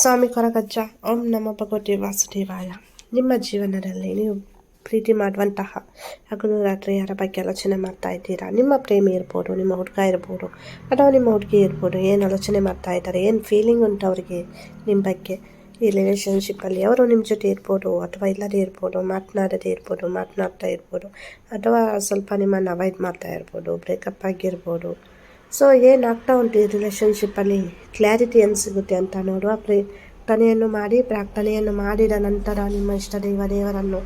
ಸ್ವಾಮಿ ಕೊರಗಜ್ಜ, ಓಂ ನಮ ಭಗವತಿ ವಾಸುದೇವಾಯ. ನಿಮ್ಮ ಜೀವನದಲ್ಲಿ ನೀವು ಪ್ರೀತಿ ಮಾಡುವಂತಹ ಹಗಲು ರಾತ್ರಿ ಯಾರ ಬಗ್ಗೆ ಆಲೋಚನೆ ಮಾಡ್ತಾ ಇದ್ದೀರಾ? ನಿಮ್ಮ ಪ್ರೇಮಿ ಇರ್ಬೋದು, ನಿಮ್ಮ ಹುಡುಗ ಇರ್ಬೋದು, ಅಥವಾ ನಿಮ್ಮ ಹುಡುಗಿ ಇರ್ಬೋದು, ಏನು ಆಲೋಚನೆ ಮಾಡ್ತಾ ಇದ್ದಾರೆ? ಏನು ಫೀಲಿಂಗ್ ಉಂಟು ಅವರಿಗೆ ನಿಮ್ಮ ಬಗ್ಗೆ? ಈ ರಿಲೇಷನ್ಶಿಪ್ಪಲ್ಲಿ ಅವರು ನಿಮ್ಮ ಜೊತೆ ಇರ್ಬೋದು, ಅಥವಾ ಇಲ್ಲದೇ ಇರ್ಬೋದು, ಮಾತನಾಡದೇ ಇರ್ಬೋದು, ಮಾತನಾಡ್ತಾ ಇರ್ಬೋದು, ಅಥವಾ ಸ್ವಲ್ಪ ನಿಮ್ಮನ್ನು ಅವಾಯ್ಡ್ ಮಾಡ್ತಾ ಇರ್ಬೋದು ಬ್ರೇಕಪ್ ಆಗಿರ್ಬೋದು ಸೊ ಏನಾಗ್ತಾ ಉಂಟು ಈ ರಿಲೇಷನ್ಶಿಪ್ಪಲ್ಲಿ ಕ್ಲಾರಿಟಿ ಏನು ಸಿಗುತ್ತೆ ಅಂತ ನೋಡುವ. ಪ್ರಾರ್ಥನೆಯನ್ನು ಮಾಡಿ, ಪ್ರಾರ್ಥನೆಯನ್ನು ಮಾಡಿದ ನಂತರ ನಿಮ್ಮ ಇಷ್ಟ ದೇವ ದೇವರನ್ನು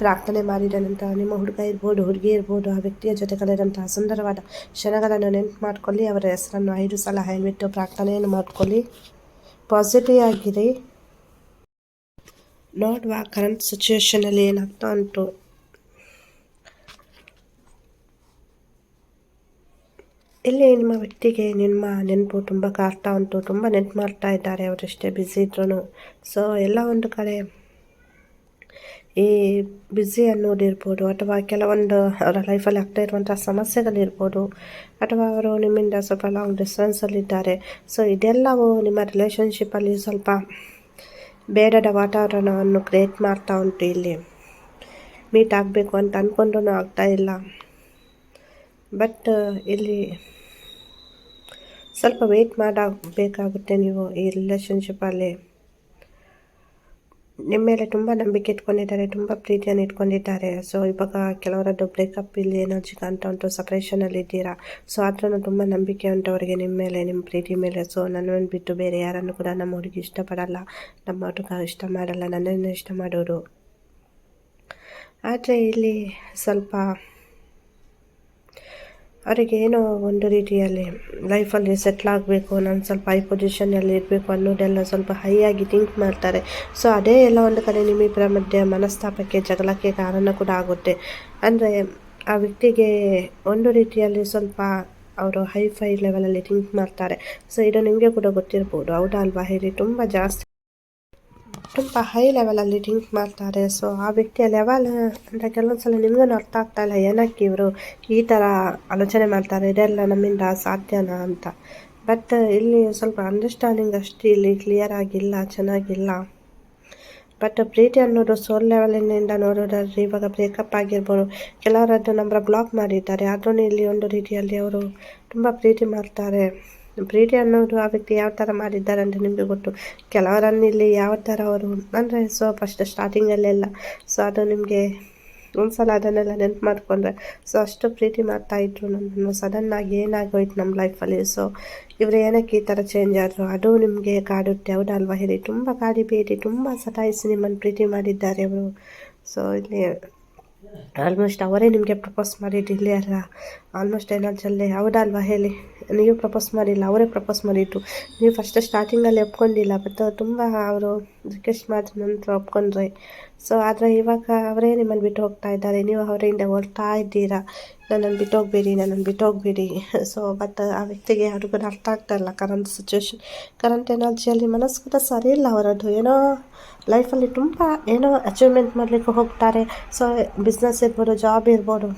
ಪ್ರಾರ್ಥನೆ ಮಾಡಿದ ನಂತರ ನಿಮ್ಮ ಹುಡುಗ ಇರ್ಬೋದು, ಹುಡುಗಿ ಇರ್ಬೋದು, ಆ ವ್ಯಕ್ತಿಯ ಜೊತೆ ಕಳೆದಂತಹ ಸುಂದರವಾದ ಕ್ಷಣಗಳನ್ನು ನೆನಪು ಮಾಡಿಕೊಳ್ಳಿ. ಅವರ ಹೆಸರನ್ನು ಐದು ಸಲ ಹೇಳ್ಬಿಟ್ಟು ಪ್ರಾರ್ಥನೆಯನ್ನು ಮಾಡ್ಕೊಳ್ಳಿ. ಪಾಸಿಟಿವ್ ಆಗಿರಿ ನೋಡುವ ಕರೆಂಟ್ ಸಿಚುವೇಷನಲ್ಲಿ ಏನಾಗ್ತಾ ಉಂಟು. ಇಲ್ಲಿ ನಿಮ್ಮ ವ್ಯಕ್ತಿಗೆ ನಿಮ್ಮ ನೆನಪು ತುಂಬ ಕಾಡ್ತಾ ಉಂಟು, ತುಂಬ ನೆನಪು ಮಾಡ್ತಾ ಇದ್ದಾರೆ, ಅವರೆಷ್ಟೇ ಬ್ಯುಸಿ ಇದ್ರೂ ಸೊ ಎಲ್ಲ ಒಂದು ಕಡೆ ಈ ಬ್ಯುಸಿ ಅನ್ನೋದಿರ್ಬೋದು ಅಥವಾ ಕೆಲವೊಂದು ಅವರ ಲೈಫಲ್ಲಿ ಆಗ್ತಾ ಇರುವಂಥ ಸಮಸ್ಯೆಗಳಿರ್ಬೋದು ಅಥವಾ ಅವರು ನಿಮ್ಮಿಂದ ಸ್ವಲ್ಪ ಲಾಂಗ್ ಡಿಸ್ಟೆನ್ಸಲ್ಲಿದ್ದಾರೆ ಸೊ ಇದೆಲ್ಲವೂ ನಿಮ್ಮ ರಿಲೇಷನ್ಶಿಪ್ಪಲ್ಲಿ ಸ್ವಲ್ಪ ಬೇಡದ ವಾತಾವರಣವನ್ನು ಕ್ರಿಯೇಟ್ ಮಾಡ್ತಾ ಉಂಟು ಇಲ್ಲಿ. ಮೀಟ್ ಆಗಬೇಕು ಅಂತ ಅಂದ್ಕೊಂಡ್ರೂ ಆಗ್ತಾ ಇಲ್ಲ. ಬಟ್ ಇಲ್ಲಿ ಸ್ವಲ್ಪ ವೆಯ್ಟ್ ಮಾಡಬೇಕಾಗುತ್ತೆ ನೀವು ಈ ರಿಲೇಷನ್ಶಿಪ್ಪಲ್ಲಿ ನಿಮ್ಮ ಮೇಲೆ ತುಂಬ ನಂಬಿಕೆ ಇಟ್ಕೊಂಡಿದ್ದಾರೆ, ತುಂಬ ಪ್ರೀತಿಯನ್ನು ಇಟ್ಕೊಂಡಿದ್ದಾರೆ. ಸೊ ಇವಾಗ ಕೆಲವರದ್ದು ಬ್ರೇಕಪ್ ಇಲ್ಲಿ ಎನರ್ಜಿ ಕಾಣ್ತಾ ಉಂಟು ಸಪ್ರೇಷನಲ್ಲಿ ಇದ್ದೀರಾ? ಸೊ ಆದ್ರೂ ತುಂಬ ನಂಬಿಕೆ ಉಂಟು ಅವರಿಗೆ ನಿಮ್ಮ ಮೇಲೆ, ನಿಮ್ಮ ಪ್ರೀತಿ ಮೇಲೆ. ಸೊ ನನ್ನನ್ನು ಬಿಟ್ಟು ಬೇರೆ ಯಾರನ್ನು ಕೂಡ ನಮ್ಮ ಹುಡುಗಿ ಇಷ್ಟಪಡಲ್ಲ. ನಮ್ಮ ಹುಡುಗ ಇಷ್ಟ ಮಾಡಲ್ಲ, ನನ್ನನ್ನು ಇಷ್ಟ ಮಾಡೋರು. ಆದರೆ ಇಲ್ಲಿ ಸ್ವಲ್ಪ ಅವರಿಗೆ ಏನೋ ಒಂದು ರೀತಿಯಲ್ಲಿ ಲೈಫಲ್ಲಿ ಸೆಟ್ಲ್ ಆಗಬೇಕು, ನಾನು ಸ್ವಲ್ಪ ಹೈ ಪೊಸಿಷನ್ನಲ್ಲಿ ಇರಬೇಕು ಅನ್ನೋದೆಲ್ಲ ಸ್ವಲ್ಪ ಹೈ ಆಗಿ ಥಿಂಕ್ ಮಾಡ್ತಾರೆ. ಸೊ ಅದೇ ಎಲ್ಲ ಒಂದು ಕಡೆ ನಿಮ್ಮಿಬ್ಬರ ಮಧ್ಯೆ ಮನಸ್ತಾಪಕ್ಕೆ, ಜಗಳಕ್ಕೆ ಕಾರಣ ಕೂಡ ಆಗುತ್ತೆ. ಅಂದರೆ ಆ ವ್ಯಕ್ತಿಗೆ ಒಂದು ರೀತಿಯಲ್ಲಿ ಸ್ವಲ್ಪ ಅವರು ಹೈ ಫೈ ಲೆವೆಲಲ್ಲಿ ಥಿಂಕ್ ಮಾಡ್ತಾರೆ. ಸೊ ಇದು ನಿಮಗೆ ಕೂಡ ಗೊತ್ತಿರ್ಬೋದು. ಹೌದಾ ಅಲ್ವಾ ಹೇಳಿ? ತುಂಬ ಜಾಸ್ತಿ ತುಂಬ ಹೈ ಲೆವೆಲಲ್ಲಿ ಥಿಂಕ್ ಮಾಡ್ತಾರೆ. ಸೊ ಆ ವ್ಯಕ್ತಿಯ ಲೆವೆಲ್ ಅಂದರೆ ಕೆಲವೊಂದು ಸಲ ನಿಮಗೂ ಅರ್ಥ ಆಗ್ತಾ ಇಲ್ಲ, ಏನಕ್ಕೆ ಇವರು ಈ ಥರ ಆಲೋಚನೆ ಮಾಡ್ತಾರೆ, ಇದೆಲ್ಲ ನಮ್ಮಿಂದ ಸಾಧ್ಯನಾ ಅಂತ. ಬಟ್ ಇಲ್ಲಿ ಸ್ವಲ್ಪ ಅಂಡರ್ಸ್ಟ್ಯಾಂಡಿಂಗ್ ಅಷ್ಟು ಇಲ್ಲಿ ಕ್ಲಿಯರ್ ಆಗಿಲ್ಲ, ಚೆನ್ನಾಗಿಲ್ಲ. ಬಟ್ ಪ್ರೀತಿ ಅನ್ನೋದು ಸೋಲ್ ಲೆವೆಲಿನಿಂದ ನೋಡೋದಾದ್ರೆ ಇವಾಗ ಬ್ರೇಕಪ್ ಆಗಿರ್ಬೋದು. ಕೆಲವರದ್ದು ನಂಬರ್ ಬ್ಲಾಕ್ ಮಾಡಿದ್ದಾರೆ. ಆದ್ರೂ ಇಲ್ಲಿ ಒಂದು ರೀತಿಯಲ್ಲಿ ಅವರು ತುಂಬ ಪ್ರೀತಿ ಮಾಡ್ತಾರೆ. ಪ್ರೀತಿ ಅನ್ನೋದು ಆ ವ್ಯಕ್ತಿ ಯಾವ ಥರ ಮಾಡಿದ್ದಾರೆ ಅಂತ ನಿಮಗೆ ಗೊತ್ತು. ಕೆಲವರನ್ನು ಇಲ್ಲಿ ಯಾವ ಥರ ಅವರು ಅಂದರೆ ಸೊ ಫಸ್ಟ್ ಸ್ಟಾರ್ಟಿಂಗಲ್ಲೆಲ್ಲ ಸೊ ಅದು ನಿಮಗೆ ಒಂದ್ಸಲ ಅದನ್ನೆಲ್ಲ ನೆನ್ಪು ಮಾಡಿಕೊಂಡ್ರೆ ಸೊ ಅಷ್ಟು ಪ್ರೀತಿ ಮಾಡ್ತಾಯಿದ್ರು ನನ್ನನ್ನು. ಸಡನ್ನಾಗಿ ಏನಾಗೋಯ್ತು ನಮ್ಮ ಲೈಫಲ್ಲಿ ಸೊ ಇವರು ಏನಕ್ಕೆ ಈ ಥರ ಚೇಂಜ್ ಆದರು? ಅದು ನಿಮಗೆ ಕಾಡುತ್ತೆ, ಹೌದಲ್ವಾ ಹೇಳಿ? ತುಂಬ ಕಾಡಿಬೇಡಿ ತುಂಬ ಸತಾಯಿಸಿ ನಿಮ್ಮನ್ನು ಪ್ರೀತಿ ಮಾಡಿದ್ದಾರೆ ಅವರು. ಸೊ ಇಲ್ಲಿ ಆಲ್ಮೋಸ್ಟ್ ಅವರೇ ನಿಮಗೆ ಪ್ರಪೋಸ್ ಮಾಡಿದ್ದು ಇಲ್ಲಿ ಅಲ್ಲ? ಆಲ್ಮೋಸ್ಟ್ ಎನರ್ಜಲ್ಲೇ ಹೌದಲ್ವಾ ಹೇಳಿ? ನೀವು ಪ್ರಪೋಸ್ ಮಾಡಿಲ್ಲ, ಅವರೇ ಪ್ರಪೋಸ್ ಮಾಡಿಟ್ಟು ನೀವು ಫಸ್ಟ್ ಸ್ಟಾರ್ಟಿಂಗಲ್ಲಿ ಒಪ್ಕೊಂಡಿಲ್ಲ ಬಟ್ ತುಂಬ ಅವರು ರಿಕ್ವೆಸ್ಟ್ ಮಾಡಿದ ನಂತರ ಒಪ್ಕೊಂಡ್ರೆ. ಸೊ ಆದರೆ ಇವಾಗ ಅವರೇ ನಿಮ್ಮನ್ನು ಬಿಟ್ಟು ಹೋಗ್ತಾ ಇದ್ದಾರೆ. ನೀವು ಅವರಿಂದ ಹೊರ್ತಾ ಇದ್ದೀರಾ? ನನ್ನನ್ನು ಬಿಟ್ಟು ಹೋಗ್ಬೇಡಿ, ನನ್ನನ್ನು ಬಿಟ್ಟು ಹೋಗ್ಬೇಡಿ. ಸೊ ಬಟ್ ಆ ವ್ಯಕ್ತಿಗೆ ಯಾರಿಗೂ ಅರ್ಥ ಆಗ್ತಾ ಕರೆಂಟ್ ಸಿಚುವೇಶನ್ ಕರೆಂಟ್ ಎನರ್ಜಿಯಲ್ಲಿ ಮನಸ್ಸು ಕೂಡ ಸರಿ ಇಲ್ಲ ಅವರದ್ದು. ಏನೋ ಲೈಫಲ್ಲಿ ತುಂಬ ಏನೋ ಅಚೀವ್ಮೆಂಟ್ ಮಾಡಲಿಕ್ಕೆ ಹೋಗ್ತಾರೆ. ಸೊ ಬಿಸ್ನೆಸ್ ಇರ್ಬೋದು ಜಾಬ್ ಇರ್ಬೋದು.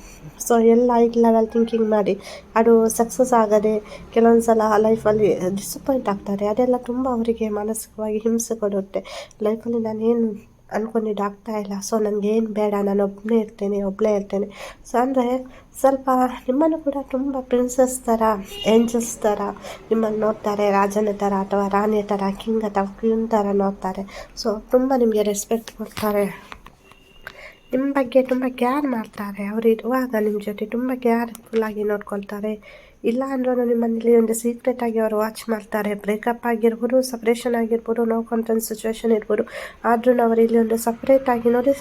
ಸೊ ಎಲ್ಲ ಐದು ಲೆವೆಲ್ ಥಿಂಕಿಂಗ್ ಮಾಡಿ ಅದು ಸಕ್ಸಸ್ ಆಗದೆ ಕೆಲವೊಂದು ಸಲ ಲೈಫಲ್ಲಿ ಡಿಸಪಾಯಿಂಟ್ ಆಗ್ತಾರೆ. ಅದೆಲ್ಲ ತುಂಬ ಅವರಿಗೆ ಮಾನಸಿಕವಾಗಿ ಹಿಂಸೆ ಕೊಡುತ್ತೆ. ಲೈಫಲ್ಲಿ ನಾನೇನು ಅಂದ್ಕೊಂಡಿದ್ದು ಆಗ್ತಾ ಇಲ್ಲ. ಸೊ ಏನು ಬೇಡ, ನಾನು ಒಬ್ಬನೇ ಇರ್ತೇನೆ ಒಬ್ಬಳೇ ಇರ್ತೇನೆ. ಸೊ ಅಂದರೆ ಸ್ವಲ್ಪ ನಿಮ್ಮನ್ನು ಕೂಡ ತುಂಬ ಪ್ರಿನ್ಸಸ್ ಥರ ಏಂಜಲ್ಸ್ ಥರ ನಿಮ್ಮನ್ನು ನೋಡ್ತಾರೆ. ರಾಜನ ಥರ ಅಥವಾ ರಾಣಿಯ ಥರ ಕಿಂಗ್ ಅಥವಾ ಕ್ವೀನ್ ಥರ ನೋಡ್ತಾರೆ. ಸೊ ತುಂಬ ನಿಮಗೆ ರೆಸ್ಪೆಕ್ಟ್ ಕೊಡ್ತಾರೆ. ನಿಮ್ಮ ಬಗ್ಗೆ ತುಂಬ ಕೇರ್ ಮಾಡ್ತಾರೆ. ಅವರು ಇರುವಾಗ ನಿಮ್ಮ ಜೊತೆ ತುಂಬ ಕೇರ್ಫುಲ್ಲಾಗಿ ನೋಡ್ಕೊಳ್ತಾರೆ. ಇಲ್ಲ ಅಂದ್ರೂ ನಿಮ್ಮಲ್ಲಿ ಒಂದು ಸೀಕ್ರೆಟಾಗಿ ಅವರು ವಾಚ್ ಮಾಡ್ತಾರೆ. ಬ್ರೇಕಪ್ ಆಗಿರ್ಬೋದು ಸಪ್ರೇಷನ್ ಆಗಿರ್ಬೋದು ನೋ ಕಾನ್ಫಿಡೆನ್ಸ್ ಸಿಚುವೇಶನ್ ಇರ್ಬೋದು. ಆದ್ರೂ ಅವರು ಇಲ್ಲಿ ಒಂದು ಸಪ್ರೇಟಾಗಿ ನೋಡಿ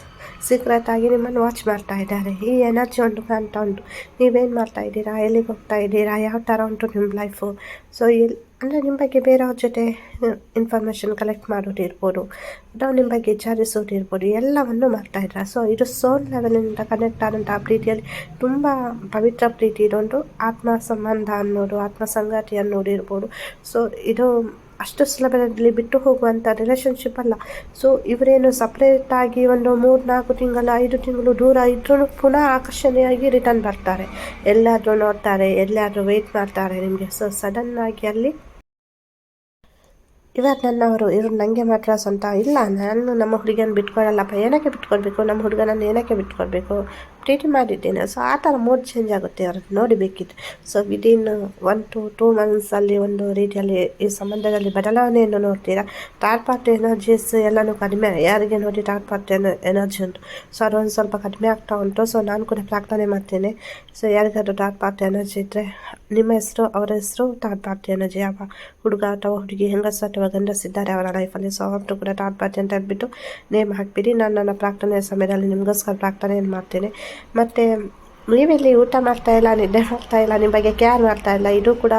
ಸೀಕ್ರೆಟಾಗಿ ನಿಮ್ಮನ್ನು ವಾಚ್ ಮಾಡ್ತಾ ಇದ್ದಾರೆ. ಈ ಎನರ್ಜಿ ಉಂಟು ಕಾಣ್ತಾ ಉಂಟು. ನೀವೇನು ಮಾಡ್ತಾ ಇದ್ದೀರಾ? ಎಲ್ಲಿಗೆ ಹೋಗ್ತಾ ಇದ್ದೀರಾ? ಯಾವ ಥರ ಉಂಟು ನಿಮ್ಮ ಲೈಫು ಸೊ ಇಲ್ಲಿ ಅಂದರೆ ನಿಮ್ಮ ಬಗ್ಗೆ ಬೇರೆಯವ್ರ ಜೊತೆ ಇನ್ಫಾರ್ಮೇಷನ್ ಕಲೆಕ್ಟ್ ಮಾಡೋದಿರ್ಬೋದು ಅಥವಾ ನಿಮ್ಮ ಬಗ್ಗೆ ವಿಚಾರಿಸೋದಿರ್ಬೋದು ಎಲ್ಲವನ್ನು ಮಾಡ್ತಾಯಿದ್ರ ಸೊ ಇದು ಸೋಲ್ ಲೆವೆಲಿಂದ ಕನೆಕ್ಟ್ ಆದಂಥ ಪ್ರೀತಿಯಲ್ಲಿ ತುಂಬ ಪವಿತ್ರ ಪ್ರೀತಿ ಇದೊಂದು ಆತ್ಮ ಸಂಬಂಧ ಅನ್ನೋದು ಆತ್ಮ ಸಂಗಾತಿ ಅನ್ನೋದು ಇರ್ಬೋದು. ಸೊ ಇದು ಅಷ್ಟು ಸುಲಭದಲ್ಲಿ ಬಿಟ್ಟು ಹೋಗುವಂಥ ರಿಲೇಷನ್ಶಿಪ್ ಅಲ್ಲ. ಸೊ ಇವರೇನು ಸಪ್ರೇಟಾಗಿ ಒಂದು ಮೂರು ನಾಲ್ಕು ತಿಂಗಳು, ಐದು ತಿಂಗಳು ದೂರ ಇದ್ರೂ ಪುನಃ ಆಕರ್ಷಣೆಯಾಗಿ ರಿಟರ್ನ್ ಬರ್ತಾರೆ. ಎಲ್ಲಾದರೂ ನೋಡ್ತಾರೆ, ಎಲ್ಲಾದರೂ ವೆಯ್ಟ್ ಮಾಡ್ತಾರೆ. ನಿಮಗೆ ಸೊ ಸಡನ್ನಾಗಿ ಅಲ್ಲಿ ಇವಾಗ ನನ್ನವರು, ಇವರು ನನಗೆ ಮಾತ್ರ ಸ್ವಂತ ಇಲ್ಲ. ನಾನು ನಮ್ಮ ಹುಡುಗನ ಬಿಟ್ಕೊಡಲ್ಲಪ್ಪ ಏನಕ್ಕೆ ಬಿಟ್ಕೊಡ್ಬೇಕು ನಮ್ಮ ಹುಡುಗನನ್ನು ಏನಕ್ಕೆ ಬಿಟ್ಕೊಡ್ಬೇಕು ಪ್ರೀತಿ ಮಾಡಿದ್ದೇನೆ. ಸೊ ಆ ಥರ ಮೂಡ್ ಚೇಂಜ್ ಆಗುತ್ತೆ. ಅವ್ರದ್ದು ನೋಡಬೇಕಿತ್ತು so within one to two ಮಂತ್ಸಲ್ಲಿ ಒಂದು ರೀತಿಯಲ್ಲಿ ಈ ಸಂಬಂಧದಲ್ಲಿ ಬದಲಾವಣೆಯನ್ನು ನೋಡ್ತೀರಾ? ಥರ್ಡ್ ಪಾರ್ಟಿ ಎನರ್ಜೀಸ್ ಎಲ್ಲನೂ ಕಡಿಮೆ. ಯಾರಿಗೆ ನೋಡಿ ಥರ್ಡ್ ಪಾರ್ಟಿ ಎನರ್ಜಿ ಉಂಟು? ಸೊ ಅದೊಂದು ಸ್ವಲ್ಪ ಕಡಿಮೆ ಆಗ್ತಾ ಉಂಟು. ಸೊ ನಾನು ಕೂಡ ಪ್ರಾರ್ಥನೆ ಮಾಡ್ತೇನೆ. ಸೊ ಯಾರಿಗಾದ್ರೂ ಥರ್ಡ್ ಪಾರ್ಟಿ ಎನರ್ಜಿ ಇದ್ದರೆ ನಿಮ್ಮ ಹೆಸರು, ಅವರ ಹೆಸರು ಥರ್ಡ್ ಪಾರ್ಟಿ ಎನರ್ಜಿ ಯಾವ ಹುಡುಗ ಅಥವಾ ಹುಡುಗಿ, ಹೆಂಗಸು ಅಥವಾ ಗಂಡಸಿದ್ದಾರೆ ಅವರ ಲೈಫಲ್ಲಿ ಸೊ ಅವ್ರದ್ದು ಕೂಡ ಥರ್ಡ್ ಪಾರ್ಟಿ ಅಂತ ಹೇಳ್ಬಿಟ್ಟು ನೇಮ್ ಹಾಕ್ಬಿಡಿ. ನಾನು ನನ್ನ ಪ್ರಾರ್ಥನೆ ಸಮಯದಲ್ಲಿ ನಿಮಗೋಸ್ಕರ ಪ್ರಾರ್ಥನೆಯನ್ನು ಮಾಡ್ತೇನೆ. ಮತ್ತು ನೀವೆಲ್ಲಿ ಊಟ ಮಾಡ್ತಾ ಇಲ್ಲ, ನಿದ್ದೆ ಮಾಡ್ತಾ ಇಲ್ಲ ನಿಮ್ಮ ಬಗ್ಗೆ ಕೇರ್ ಮಾಡ್ತಾ ಇಲ್ಲ, ಇದು ಕೂಡ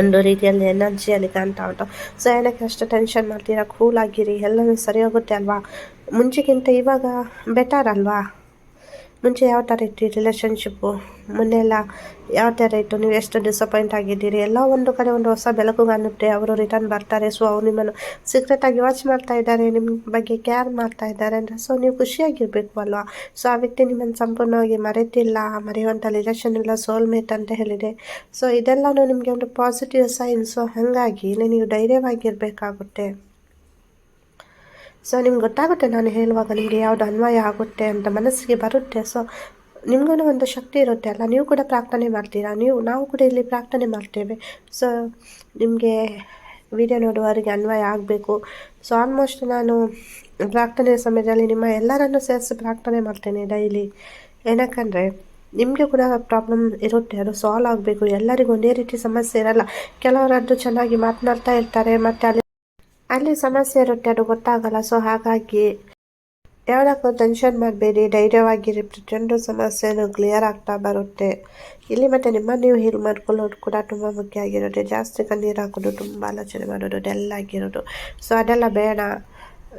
ಒಂದು ರೀತಿಯಲ್ಲಿ ಎನರ್ಜಿಯಲ್ಲಿ ಕಾಣ್ತಾ ಉಂಟು. ಸೊ ಏನಕ್ಕೆ ಅಷ್ಟು ಟೆನ್ಷನ್ ಮಾಡ್ತೀರಾ? ಕೂಲ್ ಆಗಿರಿ, ಎಲ್ಲನೂ ಸರಿ ಹೋಗುತ್ತೆ ಅಲ್ವಾ? ಮುಂಚೆಗಿಂತ ಇವಾಗ ಬೆಟರ್ ಅಲ್ವಾ? ಮುಂಚೆ ಯಾವ ಥರ ಇತ್ತು ರಿಲೇಷನ್ಶಿಪ್ಪು ಮೊನ್ನೆ ಎಲ್ಲ ಯಾವ ಥರ ಇತ್ತು? ನೀವು ಎಷ್ಟು ಡಿಸಪಾಯಿಂಟ್ ಆಗಿದ್ದೀರಿ? ಎಲ್ಲ ಒಂದು ಕಡೆ ಒಂದು ಹೊಸ ಬೆಳಕು ಕಾಣುತ್ತೆ. ಅವರು ರಿಟರ್ನ್ ಬರ್ತಾರೆ. ಸೊ ಅವ್ರು ನಿಮ್ಮನ್ನು ಸೀಕ್ರೆಟಾಗಿ ವಾಚ್ ಮಾಡ್ತಾ ಇದ್ದಾರೆ. ನಿಮ್ಮ ಬಗ್ಗೆ ಕೇರ್ ಮಾಡ್ತಾ ಇದ್ದಾರೆ ಅಂದರೆ ಸೊ ನೀವು ಖುಷಿಯಾಗಿರಬೇಕು ಅಲ್ವಾ? ಸೊ ಆ ವ್ಯಕ್ತಿ ನಿಮ್ಮನ್ನು ಸಂಪೂರ್ಣವಾಗಿ ಮರೆತಿಲ್ಲ. ಮರೆಯುವಂಥ ರಿಲೇಷನ್ ಇಲ್ಲ ಸೋಲ್ಮೇಟ್ ಅಂತ ಹೇಳಿದೆ. ಸೊ ಇದೆಲ್ಲನೂ ನಿಮಗೆ ಒಂದು ಪಾಸಿಟಿವ್ ಸೈನ್ ಸೊ ಹಾಗಾಗಿ ನೀವು ಧೈರ್ಯವಾಗಿರಬೇಕಾಗುತ್ತೆ. ಸೊ ನಿಮ್ಗೆ ಗೊತ್ತಾಗುತ್ತೆ ನಾನು ಹೇಳುವಾಗ ನಿಮಗೆ ಯಾವುದು ಅನ್ವಯ ಆಗುತ್ತೆ ಅಂತ ಮನಸ್ಸಿಗೆ ಬರುತ್ತೆ. ಸೊ ನಿಮಗೂ ಒಂದು ಶಕ್ತಿ ಇರುತ್ತೆ ಅಲ್ಲ? ನೀವು ಕೂಡ ಪ್ರಾರ್ಥನೆ ಮಾಡ್ತೀರಾ? ನೀವು, ನಾವು ಕೂಡ ಇಲ್ಲಿ ಪ್ರಾರ್ಥನೆ ಮಾಡ್ತೇವೆ. ಸೊ ನಿಮಗೆ ವಿಡಿಯೋ ನೋಡುವವರಿಗೆ ಅನ್ವಯ ಆಗಬೇಕು. ಸೊ ಆಲ್ಮೋಸ್ಟ್ ನಾನು ಪ್ರಾರ್ಥನೆ ಸಮಯದಲ್ಲಿ ನಿಮ್ಮ ಎಲ್ಲರನ್ನು ಸೇರಿಸಿ ಪ್ರಾರ್ಥನೆ ಮಾಡ್ತೇನೆ ಡೈಲಿ ಏನಕ್ಕಂದರೆ, ನಿಮಗೆ ಕೂಡ ಪ್ರಾಬ್ಲಮ್ ಇರುತ್ತೆ. ಅದು ಸಾಲ್ವ್ ಆಗಬೇಕು. ಎಲ್ಲರಿಗೂ ಒಂದೇ ರೀತಿ ಸಮಸ್ಯೆ ಇರಲ್ಲ. ಕೆಲವರದ್ದು ಚೆನ್ನಾಗಿ ಮಾತನಾಡ್ತಾ ಇರ್ತಾರೆ, ಮತ್ತು ಅಲ್ಲಿ ಅಲ್ಲಿ ಸಮಸ್ಯೆ ಇರುತ್ತೆ ಅದು ಗೊತ್ತಾಗಲ್ಲ. ಸೊ ಹಾಗಾಗಿ ಯಾವುದಕ್ಕೂ ಟೆನ್ಷನ್ ಮಾಡಬೇಡಿ. ಧೈರ್ಯವಾಗಿರಿ. ಪ್ರತಿಯೊಂದು ಸಮಸ್ಯೆನೂ ಕ್ಲಿಯರ್ ಆಗ್ತಾ ಬರುತ್ತೆ. ಇಲ್ಲಿ ಮತ್ತು ನಿಮ್ಮ ನೀವು ಹೀಲ್ ಮಾಡ್ಕೊಳ್ಳೋದು ಕೂಡ ತುಂಬ ಮುಖ್ಯ ಆಗಿರುತ್ತೆ ಜಾಸ್ತಿ ಕಣ್ಣೀರು ಹಾಕೋದು, ತುಂಬ ಆಲೋಚನೆ ಮಾಡೋದು ಅದೆಲ್ಲ ಆಗಿರೋದು. ಸೊ ಅದೆಲ್ಲ ಬೇಡ.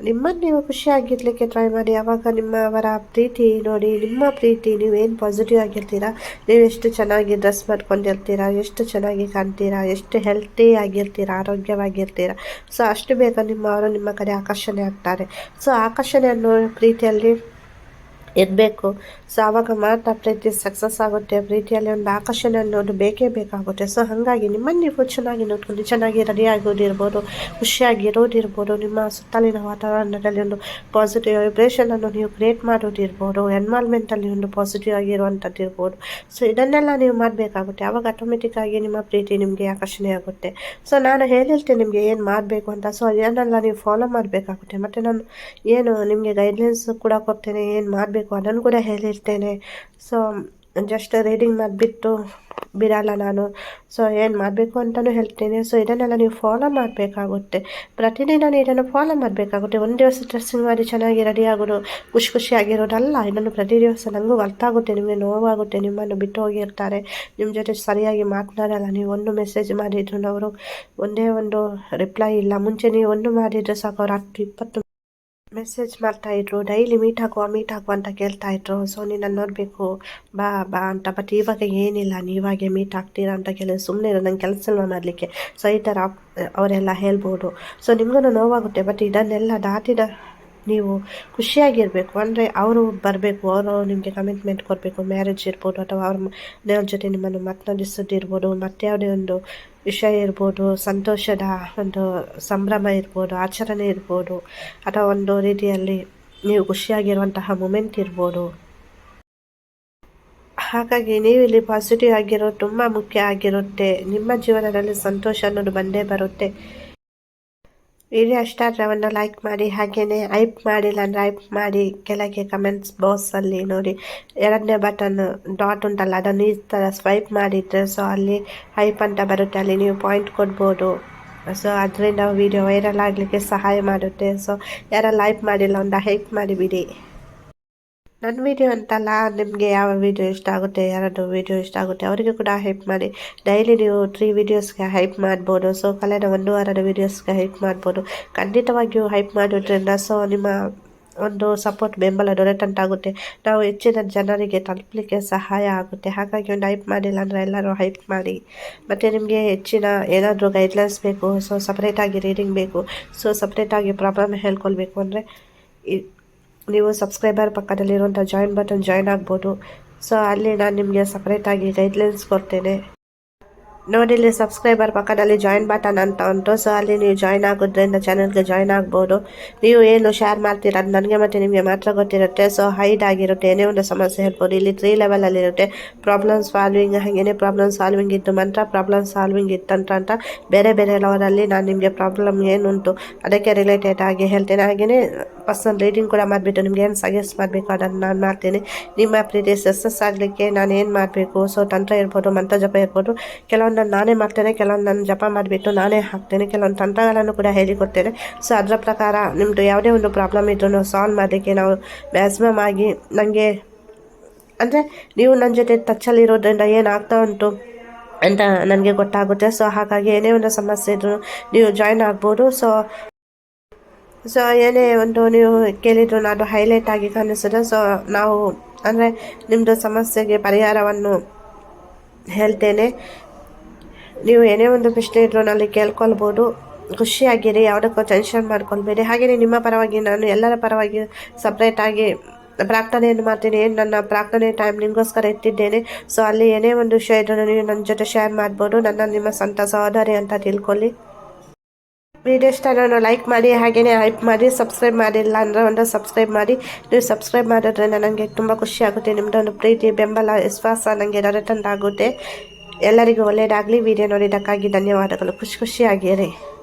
ನಿಮ್ಮನ್ನು ನೀವು ಖುಷಿಯಾಗಿರ್ಲಿಕ್ಕೆ ಟ್ರೈ ಮಾಡಿ ಆವಾಗ ನಿಮ್ಮವರ ಪ್ರೀತಿ ನೋಡಿ, ನಿಮ್ಮ ಪ್ರೀತಿ ನೀವೇನು ಪಾಸಿಟಿವ್ ಆಗಿರ್ತೀರಾ, ನೀವು ಎಷ್ಟು ಚೆನ್ನಾಗಿ ಡ್ರೆಸ್ ಮಾಡ್ಕೊಂಡಿರ್ತೀರಾ, ಎಷ್ಟು ಚೆನ್ನಾಗಿ ಕಾಣ್ತೀರಾ, ಎಷ್ಟು ಹೆಲ್ತಿ ಆಗಿರ್ತೀರಾ, ಆರೋಗ್ಯವಾಗಿರ್ತೀರಾ. ಸೊ ಅಷ್ಟು ಬೇಗ ನಿಮ್ಮವರು ನಿಮ್ಮ ಕಡೆ ಆಕರ್ಷಣೆ ಆಗ್ತಾರೆ. ಸೊ ಆಕರ್ಷಣೆ ಅನ್ನೋ ಪ್ರೀತಿಯಲ್ಲಿ ಇರಬೇಕು. ಸೊ ಆವಾಗ ಮಾತ್ರ ಪ್ರೀತಿ ಸಕ್ಸಸ್ ಆಗುತ್ತೆ. ಪ್ರೀತಿಯಲ್ಲಿ ಒಂದು ಆಕರ್ಷಣೆ ಅನ್ನೋದು ಬೇಕೇ ಬೇಕಾಗುತ್ತೆ. ಸೊ ಹಾಗಾಗಿ ನಿಮ್ಮನ್ನು ನೀವು ಚೆನ್ನಾಗಿ ನೋಡ್ಕೊಂಡು ಚೆನ್ನಾಗಿ ರೆಡಿ ಆಗೋದಿರ್ಬೋದು ಖುಷಿಯಾಗಿರೋದಿರ್ಬೋದು ನಿಮ್ಮ ಸುತ್ತಲಿನ ವಾತಾವರಣದಲ್ಲಿ ಒಂದು ಪಾಸಿಟಿವ್ ವೈಬ್ರೇಷನನ್ನು ನೀವು ಕ್ರಿಯೇಟ್ ಮಾಡೋದಿರ್ಬೋದು ಎನ್ವಾಲ್ಮೆಂಟಲ್ಲಿ ಒಂದು ಪಾಸಿಟಿವ್ ಆಗಿರುವಂಥದ್ದು ಇರ್ಬೋದು. ಸೊ ಇದನ್ನೆಲ್ಲ ನೀವು ಮಾಡಬೇಕಾಗುತ್ತೆ. ಆವಾಗ ಆಟೋಮೆಟಿಕ್ಕಾಗಿ ನಿಮ್ಮ ಪ್ರೀತಿ ನಿಮಗೆ ಆಕರ್ಷಣೆ ಆಗುತ್ತೆ. ಸೊ ನಾನು ಹೇಳಿರ್ತೇನೆ ನಿಮಗೆ ಏನು ಮಾಡಬೇಕು ಅಂತ. ಸೊ ಅದನ್ನೆಲ್ಲ ನೀವು ಫಾಲೋ ಮಾಡಬೇಕಾಗುತ್ತೆ. ಮತ್ತು ನಾನು ಏನು ನಿಮಗೆ ಗೈಡ್ಲೈನ್ಸ್ ಕೂಡ ಕೊಡ್ತೇನೆ, ಏನು ಮಾಡಬೇಕು ಅದನ್ನು ಕೂಡ ಹೇಳಿರ್ತೇನೆ ಸೊ ಜಸ್ಟ್ ರೀಡಿಂಗ್ ಮಾಡಿಬಿಟ್ಟು ಬಿಡಲ್ಲ ನಾನು. ಸೊ ಏನು ಮಾಡಬೇಕು ಅಂತಲೂ ಹೇಳ್ತೇನೆ. ಸೊ ಇದನ್ನೆಲ್ಲ ನೀವು ಫಾಲೋ ಮಾಡಬೇಕಾಗುತ್ತೆ. ಪ್ರತಿದಿನ ಇದನ್ನು ಫಾಲೋ ಮಾಡಬೇಕಾಗುತ್ತೆ. ಒಂದು ದಿವಸ ಡ್ರೆಸ್ಸಿಂಗ್ ಮಾಡಿ ಚೆನ್ನಾಗಿ ರೆಡಿ ಆಗೋದು, ಖುಷಿ ಖುಷಿಯಾಗಿರೋದಲ್ಲ ಇದನ್ನು ಪ್ರತಿ ದಿವಸ ನನಗೂ ಗೊತ್ತಾಗುತ್ತೆ. ನಿಮಗೆ ನೋವಾಗುತ್ತೆ. ನಿಮ್ಮನ್ನು ಬಿಟ್ಟು ಹೋಗಿರ್ತಾರೆ. ನಿಮ್ಮ ಜೊತೆ ಸರಿಯಾಗಿ ಮಾತನಾಡಲ್ಲ. ನೀವು ಒಂದು ಮೆಸೇಜ್ ಮಾಡಿದ್ರು ಅವರು ಒಂದೇ ಒಂದು ರಿಪ್ಲೈ ಇಲ್ಲ. ಮುಂಚೆ ನೀವು ಒಂದು ಮಾಡಿದರೆ ಸಾಕು. ಅವ್ರು ಹತ್ತು, ಇಪ್ಪತ್ತು ಮೆಸೇಜ್ ಮಾಡ್ತಾಯಿದ್ರು ಡೈಲಿ ಮೀಟ್ ಹಾಕುವ ಮೀಟ್ ಹಾಕುವ ಅಂತ ಕೇಳ್ತಾಯಿದ್ರು ಸೊ ನೀನು ನೋಡಬೇಕು. ಬಾ ಬಾ ಅಂತ. ಬಟ್ ಇವಾಗ ಏನಿಲ್ಲ. ನೀವಾಗೆ ಮೀಟ್ ಆಗ್ತೀರಾ ಅಂತ ಕೇಳಿದ್ರೆ ಸುಮ್ಮನೆ ಇರೋ. ನಂಗೆ ಕೆಲಸ ಮಾಡಲಿಕ್ಕೆ. ಸೊ ಈ ಥರ ಅವರೆಲ್ಲ ಹೇಳ್ಬೋದು. ಸೊ ನಿಮಗೂ ನೋವಾಗುತ್ತೆ. ಬಟ್ ಇದನ್ನೆಲ್ಲ ದಾಟಿದ ನೀವು ಖುಷಿಯಾಗಿರಬೇಕು. ಅಂದರೆ ಅವರು ಬರಬೇಕು, ಅವರು ನಿಮಗೆ ಕಮಿಟ್ಮೆಂಟ್ ಕೊಡಬೇಕು ಮ್ಯಾರೇಜ್ ಇರ್ಬೋದು, ಅಥವಾ ಅವ್ರ ಮನೆಯವ್ರ ಜೊತೆ ನಿಮ್ಮನ್ನು ಮಾತನಾಡಿಸೋದಿರ್ಬೋದು ಮತ್ತು ಯಾವುದೇ ಒಂದು ವಿಷಯ ಇರ್ಬೋದು, ಸಂತೋಷದ ಒಂದು ಸಂಭ್ರಮ ಇರ್ಬೋದು, ಆಚರಣೆ ಇರ್ಬೋದು, ಅಥವಾ ಒಂದು ರೀತಿಯಲ್ಲಿ ನೀವು ಖುಷಿಯಾಗಿರುವಂತಹ ಮೂಮೆಂಟ್ ಇರ್ಬೋದು. ಹಾಗಾಗಿ ನೀವು ಇಲ್ಲಿ ಪಾಸಿಟಿವ್ ಆಗಿರೋದು ತುಂಬ ಮುಖ್ಯ ಆಗಿರುತ್ತೆ. ನಿಮ್ಮ ಜೀವನದಲ್ಲಿ ಸಂತೋಷ ಅನ್ನೋದು ಬಂದೇ ಬರುತ್ತೆ. ವಿಡಿಯೋ ಇಷ್ಟ ಲೈಕ್ ಮಾಡಿ ಹಾಗೆಯೇ ಐಪ್ ಮಾಡಿಲ್ಲ ಅಂದರೆ ಐಪ್ ಮಾಡಿ, ಕೆಳಗೆ ಕಮೆಂಟ್ಸ್ ಬಾಕ್ಸಲ್ಲಿ ನೋಡಿ. ಎರಡನೇ ಬಟನ್ ಡಾಟ್ ಉಂಟಲ್ಲ, ಅದನ್ನು ಈ ಥರ ಸ್ವೈಪ್ ಮಾಡಿದರೆ ಸೊ ಅಲ್ಲಿ ಹೈಪ್ ಅಂತ ಬರುತ್ತೆ, ಅಲ್ಲಿ ನೀವು ಪಾಯಿಂಟ್ ಕೊಡ್ಬೋದು. ಸೊ ಅದರಿಂದ ವಿಡಿಯೋ ವೈರಲ್ ಆಗಲಿಕ್ಕೆ ಸಹಾಯ ಮಾಡುತ್ತೆ. ಸೊ ಯಾರೆಲ್ಲ ಲೈಕ್ ಮಾಡಿಲ್ಲ, ಒಂದು ಹೈಪ್ ಮಾಡಿಬಿಡಿ ನನ್ನ ವೀಡಿಯೋ ಅಂತಲ್ಲ, ನಿಮಗೆ ಯಾವ ವೀಡಿಯೋ ಇಷ್ಟ ಆಗುತ್ತೆ, ಯಾರದ್ದು ವೀಡಿಯೋ ಇಷ್ಟ ಆಗುತ್ತೆ, ಅವರಿಗೆ ಕೂಡ ಹೈಪ್ ಮಾಡಿ. ಡೈಲಿ ನೀವು ತ್ರೀ ವೀಡಿಯೋಸ್ಗೆ ಹೈಪ್ ಮಾಡ್ಬೋದು. ಸೊ ಕಲೆನ ಒಂದು ವಾರದ ವೀಡಿಯೋಸ್ಗೆ ಹೈಪ್ ಮಾಡ್ಬೋದು. ಖಂಡಿತವಾಗಿಯೂ ಹೈಪ್ ಮಾಡೋದ್ರಿಂದ ಸೊ ನಿಮ್ಮ ಒಂದು ಸಪೋರ್ಟ್ ಬೆಂಬಲ ದೊರೆತಂತಾಗುತ್ತೆ ನಾವು ಹೆಚ್ಚಿನ ಜನರಿಗೆ ತಲುಪಲಿಕ್ಕೆ ಸಹಾಯ ಆಗುತ್ತೆ. ಹಾಗಾಗಿ ಒಂದು ಹೈಪ್ ಮಾಡಿಲ್ಲ ಅಂದರೆ ಎಲ್ಲರೂ ಹೈಪ್ ಮಾಡಿ. ಮತ್ತು ನಿಮಗೆ ಹೆಚ್ಚಿನ ಏನಾದರೂ ಗೈಡ್ಲೈನ್ಸ್ ಬೇಕು ಸೊ ಸಪ್ರೇಟಾಗಿ ರೀಡಿಂಗ್ ಬೇಕು ಸೊ ಸಪ್ರೇಟಾಗಿ ಪ್ರಾಬ್ಲಮ್ ಹೇಳ್ಕೊಳ್ಬೇಕು ಅಂದರೆ ನೀವು ಸಬ್ಸ್ಕ್ರೈಬರ್ ಪಕ್ಕದಲ್ಲಿರುವಂಥ ಜಾಯಿನ್ ಬಟನ್ ಜಾಯಿನ್ ಆಗ್ಬೋದು. ಸೊ ಅಲ್ಲಿ ನಾನು ನಿಮಗೆ ಸಪ್ರೇಟಾಗಿ ಗೈಡ್ಲೈನ್ಸ್ ಕೊಡ್ತೇನೆ. ನೋಡಿ ಇಲ್ಲಿ ಸಬ್ಸ್ಕ್ರೈಬರ್ ಪಕ್ಕದಲ್ಲಿ ಜಾಯಿನ್ ಬಟನ್ ಅಂತ ಉಂಟು ಸೊ ಅಲ್ಲಿ ನೀವು ಜಾಯಿನ್ ಆಗೋದ್ರಿಂದ ಚಾನಲ್ಗೆ ಜಾಯಿನ್ ಆಗ್ಬೋದು ನೀವು ಏನು ಶೇರ್ ಮಾಡ್ತೀರ ಅದು ನನಗೆ ಮತ್ತು ನಿಮಗೆ ಮಾತ್ರ ಗೊತ್ತಿರುತ್ತೆ ಸೊ ಹೈಡ್ ಆಗಿರುತ್ತೆ ಏನೇ ಒಂದು ಸಮಸ್ಯೆ ಹೇಳ್ಬೋದು ಇಲ್ಲಿ ತ್ರೀ ಲೆವೆಲಲ್ಲಿರುತ್ತೆ ಪ್ರಾಬ್ಲಮ್ ಸಾಲ್ವಿಂಗ್ ಹಾಗೇನೇ ಪ್ರಾಬ್ಲಮ್ ಸಾಲ್ವಿಂಗ್ ಇತ್ತು ಮಂತ್ರ ಪ್ರಾಬ್ಲಮ್ ಸಾಲ್ವಿಂಗ್ ಇತ್ತಂತ ಅಂತ ಬೇರೆ ಬೇರೆ ಲೆವೆಲಲ್ಲಿ ನಾನು ನಿಮಗೆ ಪ್ರಾಬ್ಲಮ್ ಏನುಂಟು ಅದಕ್ಕೆ ರಿಲೇಟೆಡ್ ಆಗಿ ಹೇಳ್ತೇನೆ ಹಾಗೆಯೇ ಪರ್ಸನಲ್ ರೀಡಿಂಗ್ ಕೂಡ ಮಾಡಿಬಿಟ್ಟು ನಿಮ್ಗೆ ಏನು ಸಜೆಸ್ಟ್ ಮಾಡಬೇಕು ಅದನ್ನು ನಾನು ಮಾಡ್ತೀನಿ ನಿಮ್ಮ ಪ್ರೀತಿ ಸಕ್ಸಸ್ ಆಗಲಿಕ್ಕೆ ನಾನು ಏನು ಮಾಡಬೇಕು? ಸೊ ತಂತ್ರ ಇರ್ಬೋದು ಮಂತ್ರ ಜಪ ಇರ್ಬೋದು ಕೆಲವೊಂದು ನಾನೇ ಮಾಡ್ತೇನೆ, ಕೆಲವೊಂದು ನಾನು ಜಪ ಮಾಡಿಬಿಟ್ಟು ನಾನೇ ಹಾಕ್ತೇನೆ, ಕೆಲವೊಂದು ತಂತ್ರಗಳನ್ನು ಕೂಡ ಹೇಳಿಕೊಡ್ತೇನೆ. ಸೊ ಅದರ ಪ್ರಕಾರ ನಿಮ್ಮದು ಯಾವುದೇ ಒಂದು ಪ್ರಾಬ್ಲಮ್ ಇದ್ರೂ ಸಾಲ್ವ್ ಮಾಡಲಿಕ್ಕೆ ನಾವು ಮ್ಯಾಕ್ಸಿಮಮ್ ಆಗಿ ನನಗೆ ಅಂದರೆ ನೀವು ನನ್ನ ಜೊತೆ ಟಚ್ಚಲ್ಲಿರೋದ್ರಿಂದ ಏನಾಗ್ತಾ ಉಂಟು ಅಂತ ನನಗೆ ಗೊತ್ತಾಗುತ್ತೆ. ಸೊ ಹಾಗಾಗಿ ಏನೇ ಒಂದು ಸಮಸ್ಯೆ ಇದ್ರೂ ನೀವು ಜಾಯ್ನ್ ಆಗ್ಬೋದು. ಸೊ ಸೊ ಏನೇ ಒಂದು ನೀವು ಕೇಳಿದ್ರು ನಾನು ಹೈಲೈಟ್ ಆಗಿ ಕಾಣಿಸಿದೆ ಸೊ ನಾವು, ಅಂದರೆ ನಿಮ್ಮದು ಸಮಸ್ಯೆಗೆ ಪರಿಹಾರವನ್ನು ಹೇಳ್ತೇನೆ. ನೀವು ಏನೇ ಒಂದು ಪ್ರಶ್ನೆ ಇದ್ರೂ ನಲ್ಲಿ ಕೇಳ್ಕೊಳ್ಬೋದು. ಖುಷಿಯಾಗಿರಿ, ಯಾವುದಕ್ಕೂ ಟೆನ್ಷನ್ ಮಾಡ್ಕೊಳ್ಬೇಡಿ. ಹಾಗೆಯೇ ನಿಮ್ಮ ಪರವಾಗಿ ನಾನು ಎಲ್ಲರ ಪರವಾಗಿ ಸಪ್ರೇಟಾಗಿ ಪ್ರಾರ್ಥನೆಯನ್ನು ಮಾಡ್ತೀನಿ. ಏನು ನನ್ನ ಪ್ರಾರ್ಥನೆ ಟೈಮ್ ನಿಮಗೋಸ್ಕರ ಇಟ್ಟಿದ್ದೇನೆ. ಸೊ ಅಲ್ಲಿ ಏನೇ ಒಂದು ವಿಷಯ ಇದ್ರೂ ನೀವು ನನ್ನ ಜೊತೆ ಶೇರ್ ಮಾಡ್ಬೋದು. ನನ್ನ ನಿಮ್ಮ ಸ್ವಂತ ಸಹೋದರಿ ಅಂತ ತಿಳ್ಕೊಳ್ಳಿ. ವಿಡಿಯೋ ಇಷ್ಟನೂ ಲೈಕ್ ಮಾಡಿ, ಹಾಗೆಯೇ ಹೈಪ್ ಮಾಡಿ ಸಬ್ಸ್ಕ್ರೈಬ್ ಮಾಡಿಲ್ಲ ಅಂದರೆ ಒಂದು ಸಬ್ಸ್ಕ್ರೈಬ್ ಮಾಡಿ. ನೀವು ಸಬ್ಸ್ಕ್ರೈಬ್ ಮಾಡೋದ್ರಿಂದ ನನಗೆ ತುಂಬ ಖುಷಿ ಆಗುತ್ತೆ. ನಿಮ್ಮದೊಂದು ಪ್ರೀತಿ, ಬೆಂಬಲ, ವಿಶ್ವಾಸ ನನಗೆ ದೊರೆತಂತಾಗುತ್ತೆ ಎಲ್ಲರಿಗೂ ಒಳ್ಳೆಯದಾಗಲಿ. ವಿಡಿಯೋ ನೋಡಿದ್ದಕ್ಕಾಗಿ ಧನ್ಯವಾದಗಳು. ಖುಷಿ ಖುಷಿಯಾಗಿರಿ.